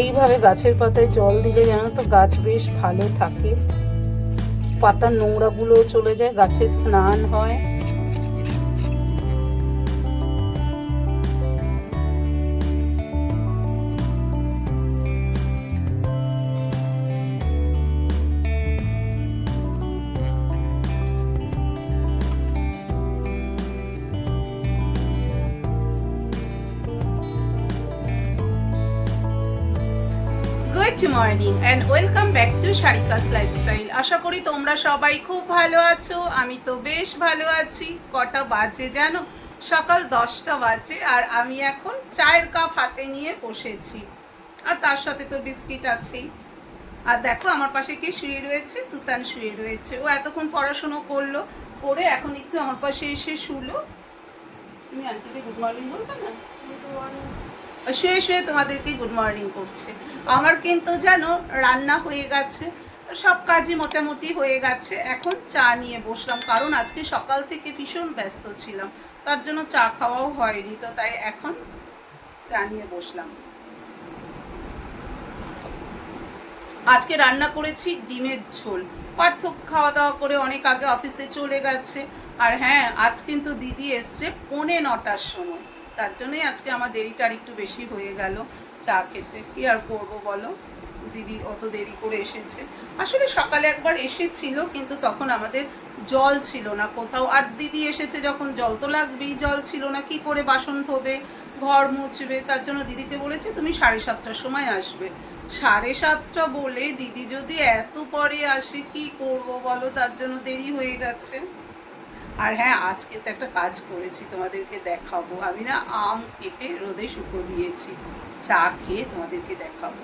এইভাবে গাছের পাতায় জল দিলে যেন তো গাছ বেশ ভালো থাকে। পাতার নোংরাগুলোও চলে যায় গাছের স্নান হয়। Good morning and welcome back to Sharika's lifestyle আশা করি তোমরা সবাই খুব ভালো আছো, আমি তো বেশ ভালো আছি। কটা বাজে জানো? সকাল দশটা বাজে আর আমি এখন চায়ের কাপ হাতে নিয়ে বসেছি। আর তার সাথে তো বিস্কিট আছেই। আর দেখো আমার পাশে কি শুয়ে রয়েছে? তুতান শুয়ে রয়েছে। ও এতক্ষণ পড়াশুনো করল করে এখন একটু আমার পাশে এসে শুলো। তুমি আন্টিকে গুড মর্নিং বলবে না? শুয়ে শুয়ে তোমাদেরকে গুড মর্নিং করছে। আমার কিন্তু জানো রান্না হয়ে গেছে, সব কাজই মোটামুটি হয়ে গেছে। এখন চা নিয়ে বসলাম, কারণ আজকে সকাল থেকে ভীষণ ব্যস্ত ছিলাম, তার জন্য চা খাওয়াও হয়নি, তো তাই এখন চা নিয়ে বসলাম। আজকে রান্না করেছি ডিমের ঝোল পার্থ খাওয়া দাওয়া করে অনেক আগে অফিসে চলে গেছে। আর হ্যাঁ আজ কিন্তু দিদি এসছে পৌনে নটার সময়। তার জন্যই আজকে আমার দেরিটা একটু বেশি হয়ে গেল। চা খেতে কি আর করব বলো? দিদি অত দেরি করে এসেছে। আসলে সকালে একবার এসেছিল, কিন্তু তখন আমাদের জল ছিল না কোথাও। আর দিদি এসেছে যখন, জল তো লাগবেই, জল ছিল না, কি করে বাসন ধোবে, ঘর মুছবে? তার জন্য দিদিকে বলেছে, তুমি সাড়ে সাতটার সময় আসবে। সাড়ে সাতটা বলে দিদি যদি এত পরে আসে, কি করব বলো? তার জন্য দেরি হয়ে গেছে। আর হ্যাঁ আজকে তো একটা কাজ করেছি, তোমাদেরকে দেখাবো। আমি না আম কেটে রোদে শুকো দিয়েছি। চা খেয়ে তোমাদেরকে দেখাবো।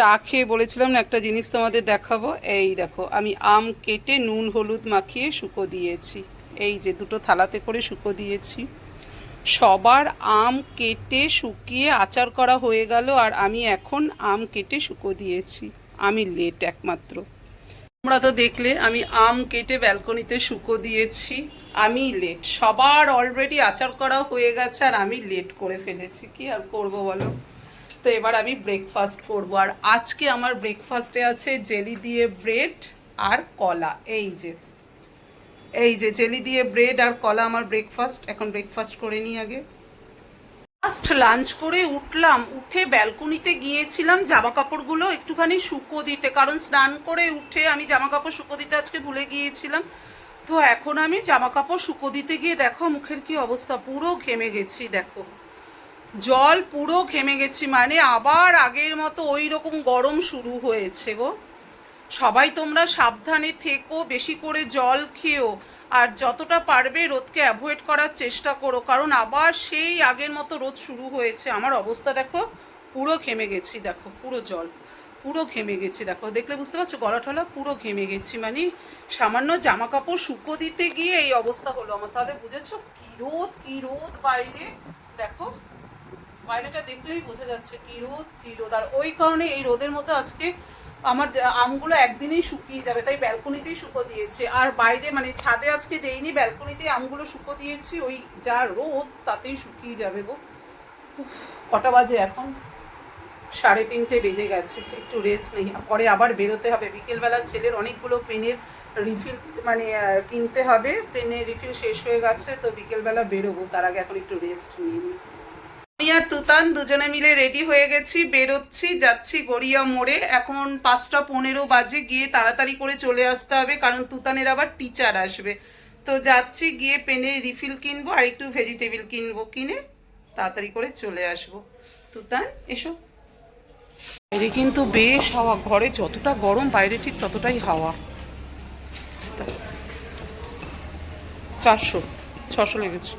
চা খেয়ে বলেছিলাম না, একটা জিনিস তোমাদের দেখাবো। এই দেখো, আমি আম কেটে নুন, হলুদ মাখিয়ে শুকো দিয়েছি। এই যে দুটো থালাতে করে শুকো দিয়েছি। সবার আম কেটে শুকিয়ে আচার করা হয়ে গেল আর আমি এখন আম কেটে শুকো দিয়েছি। আমি লেট একমাত্র। তোমরা তো দেখলে, আমি আম কেটে ব্যালকনিতে শুকো দিয়েছি। আমি লেট সবার অলরেডি আচার করা হয়ে গেছে আর আমি লেট করে ফেলেছি। কি আর করব বলো? তো এবার আমি ব্রেকফাস্ট করব। আর আজকে আমার ব্রেকফাস্টে আছে জেলি দিয়ে ব্রেড আর কলা। এই যে এই যে জেলি দিয়ে ব্রেড আর কলা আমার ব্রেকফাস্ট এখন ব্রেকফাস্ট করে নিই আগে। ফার্স্ট লাঞ্চ করে উঠলাম, উঠে ব্যালকনিতে গিয়েছিলাম জামা কাপড়গুলো একটুখানি শুকো দিতে, কারণ স্নান করে উঠে আমি জামা কাপড় শুকো দিতে আজকে ভুলে গিয়েছিলাম। তো এখন আমি জামা কাপড় শুকো দিতে গিয়ে দেখো মুখের কি অবস্থা, পুরো ঘেমে গেছি, দেখো। জল পুরো ঘেমে গেছি মানে আবার আগের মতো ওই রকম গরম শুরু হয়েছে গো। সবাই তোমরা সাবধানে থেকো, বেশি করে জল খেও। আর যতটা পারবে রোদকে অ্যাভয়েড করার চেষ্টা করো, কারণ আবার সেই আগের মতো রোদ শুরু হয়েছে। আমার অবস্থা দেখো, পুরো ঘেমে গেছি, দেখো, পুরো জল, পুরো ঘেমে গেছি, দেখো। দেখলে বুঝতে পারছ, গলা টলা পুরো ঘেমে গেছি। মানে সামান্য জামা কাপড় শুকো দিতে গিয়ে এই অবস্থা হলো আমার। তাহলে বুঝেছ কি রোদ কি রোদ বাইরে? দেখো, বাইরেটা দেখলেই বোঝা যাচ্ছে কি রোদ কি রোদ। আর ওই কারণে এই রোদের মধ্যে আজকে আমার আমগুলো একদিনেই শুকিয়ে যাবে, তাই ব্যালকনিতেই শুকো দিয়েছে। আর বাইরে মানে ছাদে আজকে দেইনি, ব্যালকনিতেই আমগুলো শুকো দিয়েছি, ওই যা রোদ তাতেই শুকিয়ে যাবে গো। কটা বাজে এখন? সাড়ে তিনটে বেজে গেছে, একটু রেস্ট নেই। পরে আবার বেরোতে হবে। বিকেলবেলা ছেলের অনেকগুলো পেনের রিফিল মানে কিনতে হবে। পেনের রিফিল শেষ হয়ে গেছে, তো বিকেলবেলা বেরোবো। তার আগে এখন একটু রেস্ট নিয়ে নিই আমি আর তুতান দুজনে মিলে রেডি হয়ে গেছি, বেরোচ্ছি, যাচ্ছি গড়িয়া মোড়ে। এখন পাঁচটা পনেরো বাজে, গিয়ে তাড়াতাড়ি করে চলে আসতে হবে, কারণ তুতানের আবার টিচার আসবে। তো যাচ্ছি, গিয়ে পেনে রিফিল কিনবো, আর একটু ভেজিটেবিল কিনবো কিনে, তাড়াতাড়ি করে চলে আসব। তুতান, এসো। বাইরে কিন্তু বেশ হাওয়া, ঘরে যতটা গরম, বাইরে ঠিক ততটাই হাওয়া। চারশো, ছশো লেগেছে।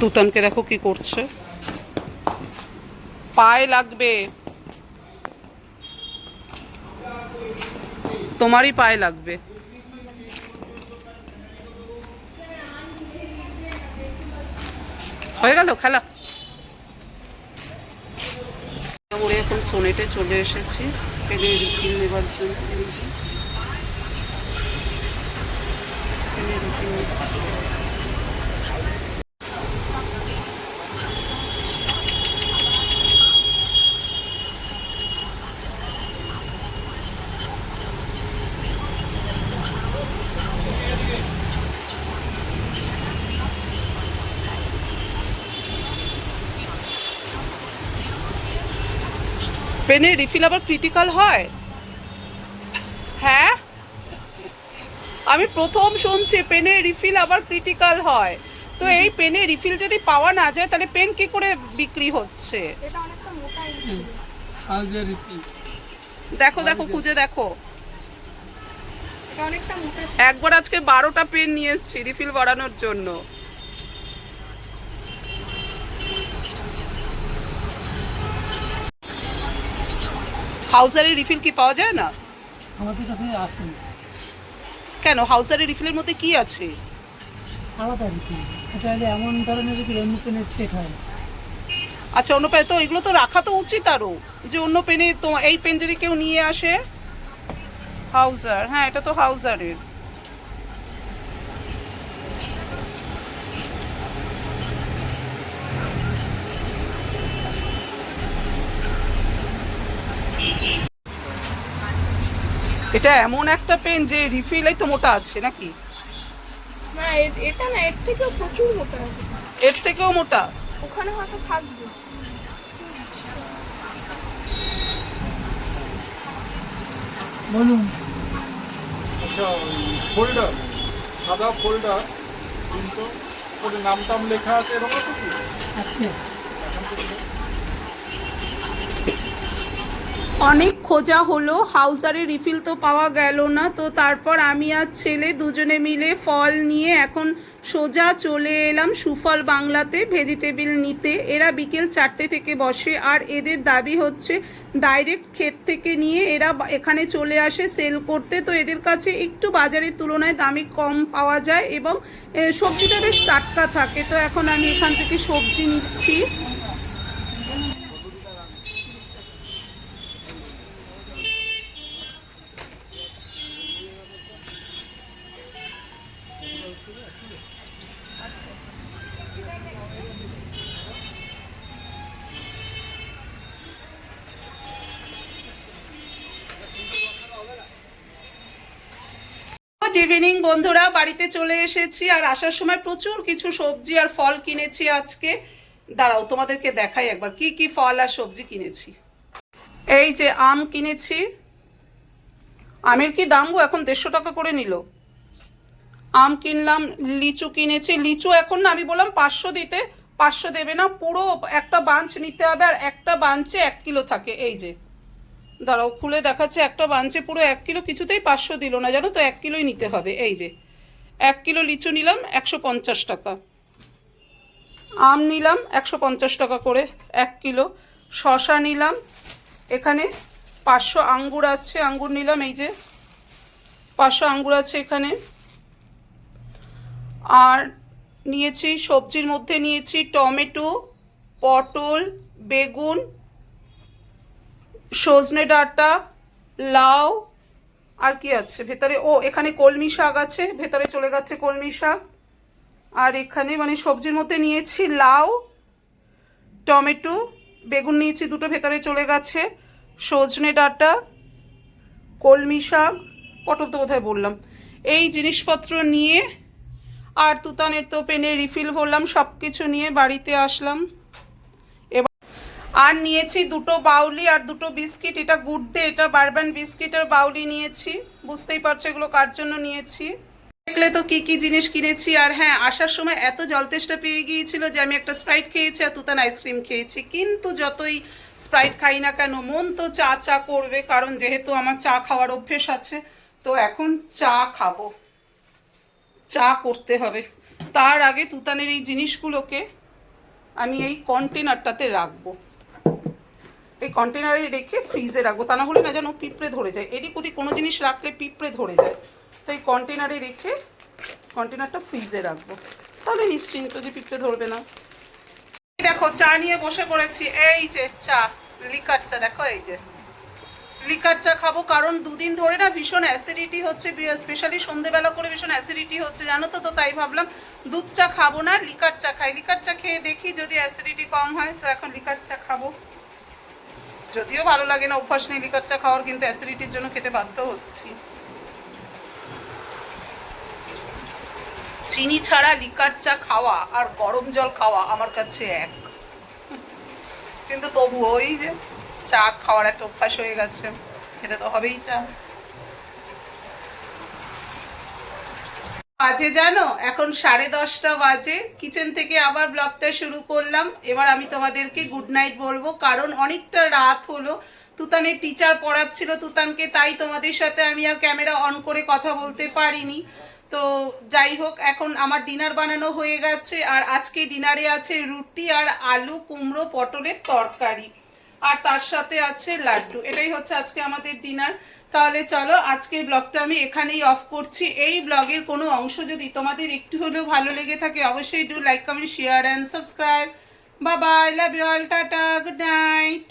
তুতানকে দেখো কি করছে। পায়ে লাগবে। তোমারই পায়ে লাগবে। হয়ে গেল খেলা। ওরে এখন সোনেটে চলে এসেছি। পেলে রুটি নেবার জন্য। রুটি নিচ্ছি পেনের রিফিল আবার ক্রিটিক্যাল হয়? হ্যাঁ? আমি প্রথম শুনছি পেনের রিফিল আবার ক্রিটিক্যাল হয়? তো এই পেনে রিফিল যদি পাওয়া না যায় তাহলে পেন কি করে বিক্রি হচ্ছে? এটা অনেকটা মোটাই হাউজের রীতি দেখো দেখো খুঁজে দেখো। অনেকটা একবার আজকে বারোটা পেন নিয়ে এসেছি রিফিল বাড়ানোর জন্য? হাউজারের রিফিল কি পাওয়া যায় না? আমাদের কাছে আসে কেন? হাউসারের রিফিলের মধ্যে কি আছে? আলাদা রিফিল। এটা হলে এমন ধরনের রিফিল অন্য পেনের সেট হয় আচ্ছা অন্য পেন তো এগুলো তো রাখা তো উচিত আরও যে অন্য পেনে তো এই পেন যদি কেউ নিয়ে আসে হাউজার হ্যাঁ এটা তো হাউজারের। এটা এমন একটা পেন যে রিফিলাই তো মোটা আছে নাকি? না এটা না এর থেকেও প্রচুর মোটা এর থেকেও মোটা? ওখানে হয়তো থাকবে। বলুন। আচ্ছা ফোল্ডার সাদা ফোল্ডার কিন্তু ওপরে নাম টাম লেখা আছে এরকম আছে কি? আজকে অনেক খোঁজা হলো হাউসারে রিফিল তো পাওয়া গেল না। তো তারপর আমি আর ছেলে দুজনে মিলে ফল নিয়ে এখন সোজা চলে এলাম সুফল বাংলাতে ভেজিটেবিল নিতে। এরা বিকেল চারটে থেকে বসে, আর এদের দাবি হচ্ছে ডাইরেক্ট ক্ষেত থেকে নিয়ে এরা এখানে চলে আসে সেল করতে। তো এদের কাছে একটু বাজারের তুলনায় দামে কম পাওয়া যায় এবং সবজিটা বেশ টাটকা থাকে। তো এখন আমি এখান থেকে সবজি নিচ্ছি। গুড ইভিনিং বন্ধুরা। বাড়িতে চলে এসেছি আর আসার সময় প্রচুর কিছু সবজি আর ফল কিনেছি আজকে। দাঁড়াও, তোমাদেরকে দেখাই একবার কি কি ফল আর সবজি কিনেছি। এই যে আম কিনেছি। আমের কি দাম গো? এখন দেড়শো টাকা করে নিল। আম কিনলাম, লিচু কিনেছি। লিচু এখন না, আমি বললাম পাঁচশো দিতে, পাঁচশো দেবে না, পুরো একটা বাঞ্চ নিতে হবে আর একটা বাঞ্চে এক কিলো থাকে। এই যে দাঁড়াও, খুলে দেখাচ্ছে একটা বাঞ্চে পুরো এক কিলো কিছুতেই পাঁচশো দিল না, জানো তো? এক কিলোই নিতে হবে, এই যে। এক কিলো লিচু নিলাম, একশো পঞ্চাশ টাকা। আম নিলাম, একশো পঞ্চাশ টাকা করে, এক কিলো। শশা নিলাম, এখানে পাঁচশো আঙ্গুর আছে, আঙ্গুর নিলাম, এই যে। পাঁচশো আঙ্গুর আছে এখানে। আর নিয়েছি, সবজির মধ্যে নিয়েছি টমেটো, পটল, বেগুন সজনে ডাঁটা, লাউ, আর কি আছে? ভেতরে, ও, এখানে কলমি শাক আছে, ভেতরে চলে গেছে কলমি শাক। আর এখানে মানে সবজির মধ্যে নিয়েছি লাউ, টমেটো, বেগুন নিয়েছি, দুটো ভেতরে চলে গেছে। সজনে ডাঁটা, কলমি শাক, পটল তো কোথায় বললাম। এই জিনিসপত্র নিয়ে আর তুতানের তো পেনে রিফিল ভরলাম সব কিছু নিয়ে বাড়িতে আসলাম। আর নিয়েছি দুটো বাউলি আর দুটো বিস্কিট। এটা গুড ডে এটা বারবান বিস্কিট আর বাউলি নিয়েছি। বুঝতেই পারছ এগুলো কার জন্য নিয়েছি। দেখলে তো কি কি জিনিস কিনেছি। আর হ্যাঁ আসার সময় এত জলতেষ্টা পেয়ে গিয়েছিল যে আমি একটা স্প্রাইট খেয়েছি আর তুতান আইসক্রিম খেয়েছি। কিন্তু যতই স্প্রাইট খাই না কেন, মন তো চা চা করবে, কারণ যেহেতু আমার চা খাওয়ার অভ্যেস আছে, তো এখন চা খাব। চা করতে হবে। তার আগে তুতানের এই জিনিসগুলোকে আমি এই কন্টেনারটাতে রাখব। এই কন্টেনারে রেখে ফ্রিজে রাখব, তা না হলে না যেন পিঁপড়ে ধরে যায়। এদিক ওদিক কোনো জিনিস রাখলে পিঁপড়ে ধরে যায়। তো এই কন্টেনারে রেখে কন্টেনারটা ফ্রিজে রাখব। তাহলে নিশ্চিন্ত যে পিঁপড়ে ধরবে না। দেখো, চা নিয়ে বসে পড়েছি। এই যে চা, লিকার চা, দেখো এই যে। লিকার চা খাব কারণ দুদিন ধরে না ভীষণ অ্যাসিডিটি হচ্ছে স্পেশালি সন্ধেবেলা করে ভীষণ অ্যাসিডিটি হচ্ছে, জানো তো তো তাই ভাবলাম দুধ চা খাব না, লিকার চা খাই। লিকার চা খেয়ে দেখি যদি অ্যাসিডিটি কম হয়, তো এখন লিকার চা খাব। যদিও ভালো লাগে না অভ্যাস নেই লিকার চা খাওয়ার, কিন্তু অ্যাসিডিটির জন্য খেতে বাধ্য হচ্ছি। চিনি ছাড়া লিকার চা খাওয়া আর গরম জল খাওয়া আমার কাছে এক। কিন্তু তবু ওই যে চা খাওয়ার একটা অভ্যাস হয়ে গেছে। খেতে তো হবেই চা। বাজে জানো? এখন সাড়ে দশটা বাজে। কিচেন থেকে আবার ব্লগটা শুরু করলাম। এবার আমি তোমাদেরকে গুড নাইট বলব, কারণ অনেকটা রাত হলো। তুতানের টিচার পড়াচ্ছিল তুতানকে, তাই তোমাদের সাথে আমি আর ক্যামেরা অন করে কথা বলতে পারিনি। তো যাই হোক, এখন আমার ডিনার বানানো হয়ে গেছে, আর আজকে ডিনারে আছে রুটি আর আলু, কুমড়ো, পটলের তরকারি। আর তার সাথে আছে লাড্ডু। এটাই হচ্ছে আজকে আমাদের ডিনার তাহলে চলো, আজকের ব্লগটা আমি এখানেই অফ করছি। এই ব্লগের কোনো অংশ যদি তোমাদের একটু হলেও ভালো লেগে থাকে, অবশ্যই do like comment share and subscribe বা bye love you all tata good night